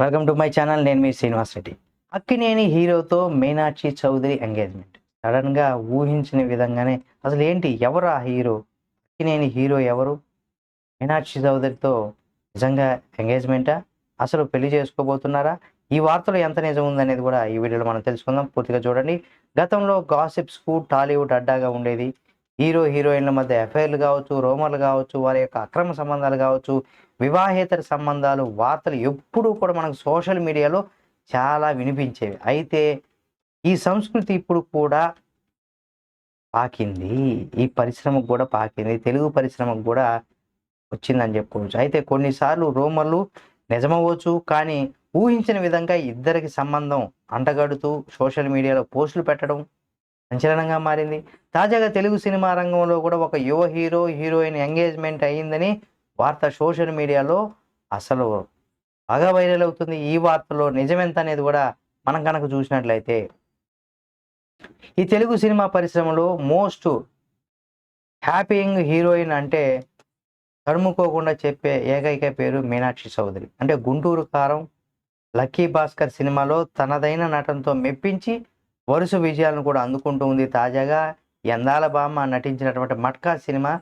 Welcome to my channel నేను మీ శ్రీనివాస్ రెడ్డి. అక్కినేని హీరోతో Meenakshi Chowdary engagement సడన్గా ఊహించిన విధంగానే అసలు ఏంటి ఎవరు ఆ హీరో? అక్కినేని హీరో ఎవరు? మీనాక్షి చౌదరితో నిజంగా ఎంగేజ్మెంటా అసలు పెళ్ళి చేసుకోబోతున్నారా? ఈ వార్తలో ఎంత నిజం ఉందనేది కూడా ఈ వీడియోలో మనం తెలుసుకుందాం. పూర్తిగా చూడండి. గతంలో గాసిప్స్కు టాలీవుడ్ అడ్డాగా ఉండేది. హీరో హీరోయిన్ల మధ్య ఎఫ్ఐఆర్లు కావచ్చు రోమర్లు కావచ్చు వారి యొక్క అక్రమ సంబంధాలు కావచ్చు వివాహేతర సంబంధాలు వార్తలు ఎప్పుడూ కూడా మనకు సోషల్ మీడియాలో చాలా వినిపించేవి. అయితే ఈ సంస్కృతి ఇప్పుడు కూడా పాకింది. ఈ పరిశ్రమకు కూడా పాకింది. తెలుగు పరిశ్రమకు కూడా వచ్చిందని చెప్పుకోవచ్చు. అయితే కొన్నిసార్లు రోమర్లు నిజమవ్వచ్చు కానీ ఊహించిన విధంగా ఇద్దరికి సంబంధం అంటగడుతూ సోషల్ మీడియాలో పోస్టులు పెట్టడం సంచలనంగా మారింది. తాజాగా తెలుగు సినిమా రంగంలో కూడా ఒక యువ హీరో హీరోయిన్ ఎంగేజ్మెంట్ అయ్యిందని వార్త సోషల్ మీడియాలో అసలు బాగా వైరల్ అవుతుంది. ఈ వార్తలో నిజమెంత అనేది కూడా మనం కనుక చూసినట్లయితే. ఈ తెలుగు సినిమా పరిశ్రమలో మోస్ట్ హ్యాపీయింగ్ హీరోయిన్ అంటే తడుముకోకుండా చెప్పే ఏకైక పేరు మీనాక్షి చౌదరి. అంటే గుంటూరు కారం లక్కీ భాస్కర్ సినిమాలో తనదైన నటనతో మెప్పించి వరుస విజయాలను కూడా అందుకుంటూ ఉంది. తాజాగా ఎందాల బామ్మ నటించినటువంటి మట్కా సినిమా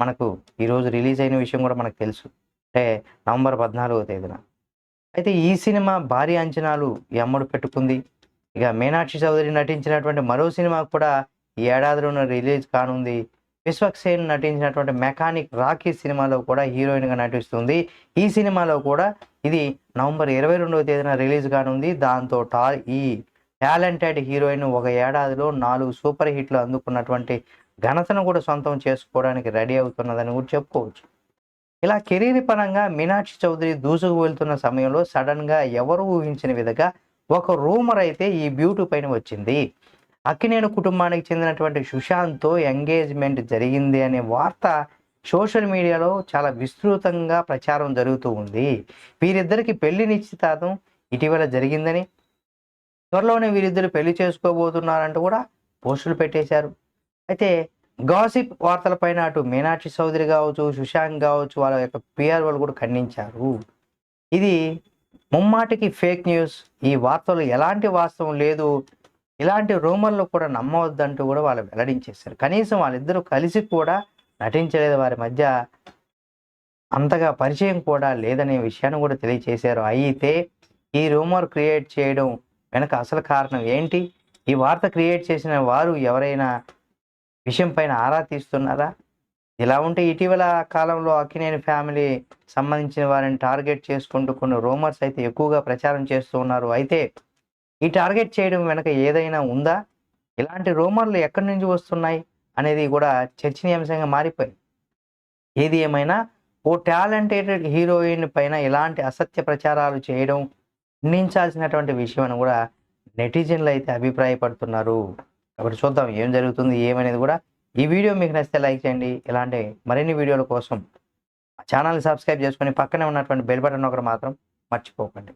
మనకు ఈరోజు రిలీజ్ అయిన విషయం కూడా మనకు తెలుసు. అంటే నవంబర్ పద్నాలుగో తేదీన. అయితే ఈ సినిమా భారీ అంచనాలు ఎమ్మడు పెట్టుకుంది. ఇక మీనాక్షి చౌదరి నటించినటువంటి మరో సినిమా కూడా ఈ ఏడాదిలోనే రిలీజ్ కానుంది. విశ్వక్సేన్ నటించినటువంటి మెకానిక్ రాకీ సినిమాలో కూడా హీరోయిన్గా నటిస్తుంది. ఈ సినిమాలో కూడా ఇది నవంబర్ ఇరవై రెండవ తేదీన రిలీజ్ కానుంది. దాంతో టా ఈ టాలెంటెడ్ హీరోయిన్ ఒక ఏడాదిలో నాలుగు సూపర్ హిట్లు అందుకున్నటువంటి ఘనతను కూడా సొంతం చేసుకోవడానికి రెడీ అవుతున్నదని కూడా చెప్పుకోవచ్చు. ఇలా కెరీర్ పరంగా మీనాక్షి చౌదరి దూసుకు వెళ్తున్న సమయంలో సడన్గా ఎవరు ఊహించిన విధంగా ఒక రూమర్ అయితే ఈ బ్యూటీ పైన వచ్చింది. అక్కినేని కుటుంబానికి చెందినటువంటి సుశాంత్తో ఎంగేజ్మెంట్ జరిగింది అనే వార్త సోషల్ మీడియాలో చాలా విస్తృతంగా ప్రచారం జరుగుతూ ఉంది. వీరిద్దరికి పెళ్ళి నిశ్చితార్థం ఇటీవల జరిగిందని త్వరలోనే వీరిద్దరు పెళ్ళి చేసుకోబోతున్నారంటూ కూడా పోస్టులు పెట్టేశారు. అయితే గాసిప్ వార్తలపైన అటు మీనాక్షి చౌదరి కావచ్చు సుశాంత్ కావచ్చు వాళ్ళ యొక్క పిఆర్ వాళ్ళు కూడా ఖండించారు. ఇది ముమ్మాటికి ఫేక్ న్యూస్ ఈ వార్తలు ఎలాంటి వాస్తవం లేదు. ఇలాంటి రూమర్లు కూడా నమ్మవద్దంటూ కూడా వాళ్ళు వెల్లడించేశారు. కనీసం వాళ్ళిద్దరూ కలిసి కూడా నటించలేదు. వారి మధ్య అంతగా పరిచయం కూడా లేదనే విషయాన్ని కూడా తెలియచేశారు. అయితే ఈ రూమర్ క్రియేట్ చేయడం వెనక అసలు కారణం ఏంటి? ఈ వార్త క్రియేట్ చేసిన వారు ఎవరైనా విషయం పైన ఆరా తీస్తున్నారా? ఇలా ఉంటే ఇటీవల కాలంలో అక్కినేని ఫ్యామిలీ సంబంధించిన వారిని టార్గెట్ చేసుకుంటూ కొన్ని రూమర్స్ అయితే ఎక్కువగా ప్రచారం చేస్తూ ఉన్నారు. అయితే ఈ టార్గెట్ చేయడం వెనక ఏదైనా ఉందా? ఇలాంటి రూమర్లు ఎక్కడి నుంచి వస్తున్నాయి అనేది కూడా చర్చనీయాంశంగా మారిపోయింది. ఏది ఏమైనా ఓ టాలెంటెడ్ హీరోయిన్ పైన ఇలాంటి అసత్య ప్రచారాలు చేయడం ఖండించాల్సినటువంటి విషయం అని కూడా నెటిజన్లు అయితే అభిప్రాయపడుతున్నారు. కాబట్టి చూద్దాం ఏం జరుగుతుంది ఏమనేది కూడా ఈ వీడియో మీకు నచ్చితే లైక్ చేయండి. ఇలాంటి మరిన్ని వీడియోల కోసం ఛానల్ని సబ్స్క్రైబ్ చేసుకొని పక్కనే ఉన్నటువంటి బెల్ బటన్ ఒకటి మాత్రం మర్చిపోకండి.